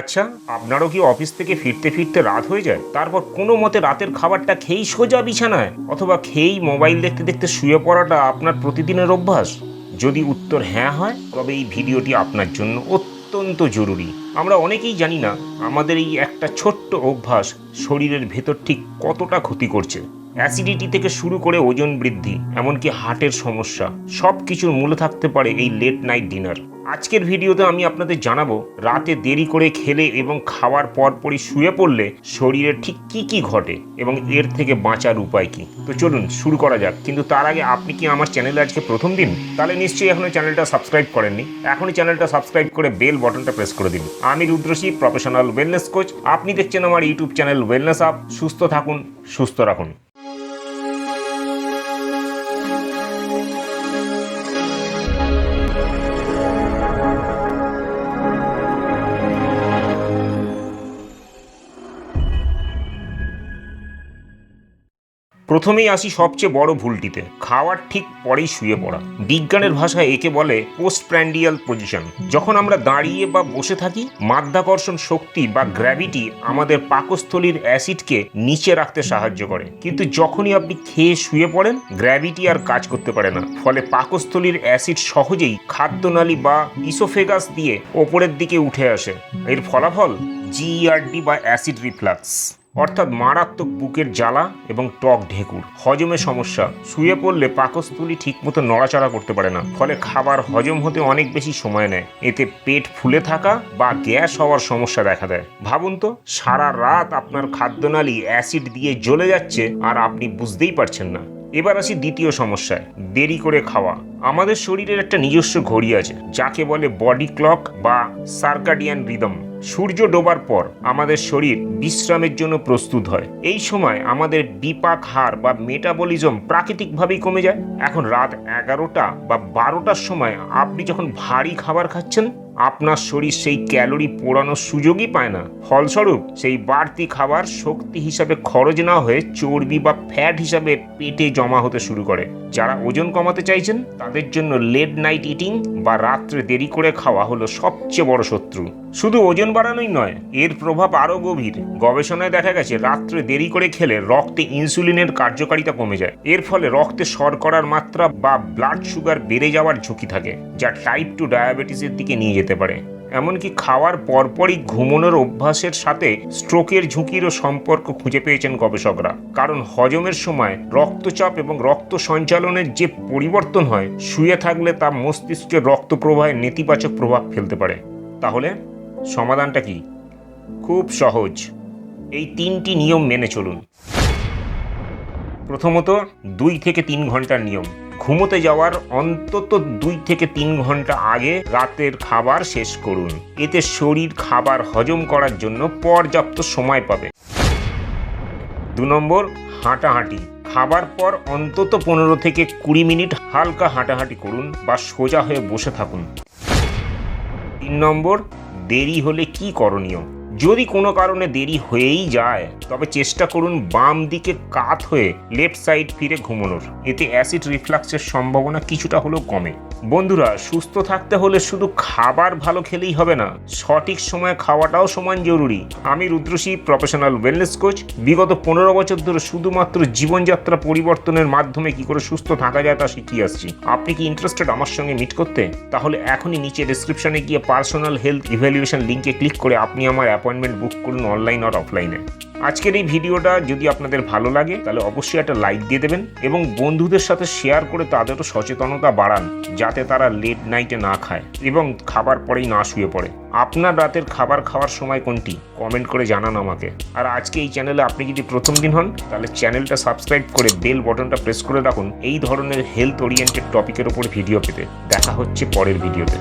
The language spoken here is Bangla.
আচ্ছা আপনারও কি অফিস থেকে ফিরতে ফিরতে রাত হয়ে যায়? তারপর কোনো মতে রাতের খাবারটা খেয়েই সোজা বিছানায়? অথবা খেয়েই মোবাইল দেখতে দেখতে শুয়ে পড়াটা আপনার প্রতিদিনের অভ্যাস? যদি উত্তর হ্যাঁ হয়, তবে এই ভিডিওটি আপনার জন্য অত্যন্ত জরুরি। আমরা অনেকেই জানি না আমাদের এই একটা ছোট্ট অভ্যাস শরীরের ভেতর ঠিক কতটা ক্ষতি করছে। অ্যাসিডিটি থেকে শুরু করে ওজন বৃদ্ধি, এমনকি হার্টের সমস্যা সব কিছুর মূলে থাকতে পারে এই লেট নাইট ডিনার। আজকের ভিডিওতে আমি আপনাদের জানাব, রাতে দেরি করে খেলে এবং খাওয়ার পরপরই শুয়ে পড়লে শরীরে ঠিক কি কি ঘটে এবং এর থেকে বাঁচার উপায় কি? তো চলুন শুরু করা যাক। কিন্তু তার আগে আপনি কি আমার চ্যানেলে আজকে প্রথম দিন? তাহলে নিশ্চয়ই এখনও চ্যানেলটা সাবস্ক্রাইব করেননি। এখনই চ্যানেলটা সাবস্ক্রাইব করে বেল বাটনটা প্রেস করে দিন। আমি রুদ্রশী, প্রফেশনাল ওয়েলনেস কোচ আপনি দেখছেন আমার ইউটিউব চ্যানেল ওয়েলনেস আপ সুস্থ থাকুন, সুস্থ রাখুন। প্রথমেই আসি সবচেয়ে বড় ভুলটিতে। খাওয়ার ঠিক পরেই শুয়ে পড়া। বিজ্ঞানের ভাষায় একে বলে পোস্ট প্র্যান্ডিয়াল পজিশন যখন আমরা দাঁড়িয়ে বা বসে থাকি, মাধ্যাকর্ষণ শক্তি বা গ্র্যাভিটি আমাদের পাকস্থলীর অ্যাসিডকে নিচে রাখতে সাহায্য করে। কিন্তু যখনই আপনি খেয়ে শুয়ে পড়েন গ্র্যাভিটি আর কাজ করতে পারে না। ফলে পাকস্থলীর অ্যাসিড সহজেই খাদ্যনালী বা ইসোফেগাস দিয়ে ওপরের দিকে উঠে আসে। এর ফলাফল জিইআরডি বা অ্যাসিড রিফ্লাক্স অর্থাৎ মারাত্মক বুকের জ্বালা এবং টক ঢেকুর। হজমে সমস্যা। শুয়ে পড়লে পাকস্থলী ঠিকমতো নড়াচড়া করতে পারে না। ফলে খাবার হজম হতে অনেক বেশি সময় নেয়। এতে পেট ফুলে থাকা বা গ্যাস হওয়ার সমস্যা দেখা দেয়। ভাবুন তো, সারা রাত আপনার খাদ্যনালী অ্যাসিড দিয়ে জ্বলে যাচ্ছে আর আপনি বুঝতেই পারছেন না। এবার আসি দ্বিতীয় সমস্যায়, দেরি করে খাওয়া। আমাদের শরীরের একটা নিজস্ব ঘড়ি আছে, যাকে বলে বডি ক্লক বা সার্কাডিয়ান রিদম। সূর্য ডোবার পর আমাদের শরীর বিশ্রামের জন্য প্রস্তুত হয়। এই সময় আমাদের বিপাক হার বা মেটাবলিজম প্রাকৃতিকভাবেই কমে যায়। এখন রাত এগারোটা বা বারোটার সময় আপনি যখন ভারী খাবার খাচ্ছেন আপনার শরীর সেই ক্যালোরি পোড়ানোর সুযোগই পায় না। ফলস্বরূপ, সেই বাড়তি খাবার শক্তি হিসাবে খরচ না হয়ে চর্বি বা ফ্যাট হিসাবে পেটে জমা হতে শুরু করে। যারা ওজন কমাতে চাইছেন, তাদের জন্য লেট নাইট ইটিং বা রাত্রে দেরি করে খাওয়া হলো সবচেয়ে বড় শত্রু। শুধু ওজন বাড়ানোই নয়, এর প্রভাব আরও গভীর। গবেষণায় দেখা গেছে, রাত্রে দেরি করে খেলে রক্তে ইনসুলিনের কার্যকারিতা কমে যায়। এর ফলে রক্তে শর্করার মাত্রা বা ব্লাড সুগার বেড়ে যাওয়ার ঝুঁকি থাকে, যা টাইপ টু ডায়াবেটিসের দিকে নিয়ে যেতে পারে। এমনকি খাওয়ার পরপরই ঘুমানোর অভ্যাসের সাথে স্ট্রোকের ঝুঁকিরও সম্পর্ক খুঁজে পেয়েছেন গবেষকরা। কারণ হজমের সময় রক্তচাপ এবং রক্ত সঞ্চালনের যে পরিবর্তন হয়, শুয়ে থাকলে তা মস্তিষ্কের রক্ত প্রবাহে নেতিবাচক প্রভাব ফেলতে পারে। তাহলে সমাধানটা কি? খুব সহজ। এই তিনটি নিয়ম মেনে চলুন। প্রথমত দুই থেকে তিন ঘণ্টার নিয়ম। ঘুমোতে যাওয়ার অন্তত দুই থেকে তিন ঘণ্টা আগে রাতের খাবার শেষ করুন। এতে শরীর খাবার হজম করার জন্য পর্যাপ্ত সময় পাবে। দু নম্বর, হাঁটাহাঁটি। খাবার পর অন্তত পনেরো থেকে কুড়ি মিনিট হালকা হাঁটাহাঁটি করুন বা সোজা হয়ে বসে থাকুন। তিন নম্বর, দেরি হলে কি করণীয়? যদি কোনো কারণে দেরি হয়েই যায়, তবে চেষ্টা করুন বাম দিকে কাত হয়ে লেফট সাইড ফিরে ঘুমানোর। এতে অ্যাসিড রিফ্লাক্সের সম্ভাবনা কিছুটা হলেও কমে। বন্ধুরা, সুস্থ থাকতে হলে শুধু খাবার ভালো খেলেই হবে না, সঠিক সময়ে খাওয়াটাও সমান জরুরি। আমি রুদ্রশী প্রফেশনাল ওয়েলনেস কোচ বিগত পনেরো বছর ধরে শুধুমাত্র জীবনযাত্রা পরিবর্তনের মাধ্যমে কি করে সুস্থ থাকা যায় তা শিখিয়ে আসছি। আপনি কি ইন্টারেস্টেড আমার সঙ্গে মিট করতে? তাহলে এখনই নিচে ডিসক্রিপশনে গিয়ে পার্সোনাল হেলথ ইভ্যালুয়েশন লিঙ্কে ক্লিক করে আপনি আমার অ্যাপয়েন্টমেন্ট বুক করুন অনলাইন আর অফলাইনে আজকের এই ভিডিওটা যদি আপনাদের ভালো লাগে, তাহলে অবশ্যই একটা লাইক দিয়ে দেবেন এবং বন্ধুদের সাথে শেয়ার করে তাদেরও সচেতনতা বাড়ান, যাতে তারা লেট নাইটে না খায় এবং খাবার পরেই না শুয়ে পড়ে। আপনার রাতের খাবার খাওয়ার সময় কোনটি? কমেন্ট করে জানান আমাকে। আর আজকে এই চ্যানেলে আপনি যদি প্রথম দিন হন, তাহলে চ্যানেলটা সাবস্ক্রাইব করে বেল বটনটা প্রেস করে রাখুন, এই ধরনের হেলথ ওরিয়েন্টেড টপিকের ওপর ভিডিও পেতে। দেখা হচ্ছে পরের ভিডিওতে